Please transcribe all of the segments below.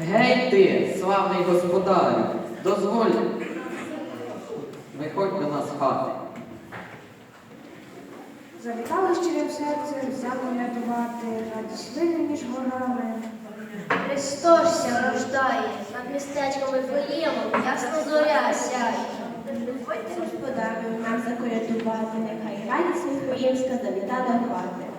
Гей ти, славний господарю, дозволь. Виходь до нас з хати. Завітали щирим серцем, взяли рятувати, радість вини між горами. Христос ся рождає, над містечком Вифлеємом ясна зоря сяє. Приходьте, господарю, нам закорятувати, нехай радість Вифлеємська завітала хвати.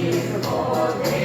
води.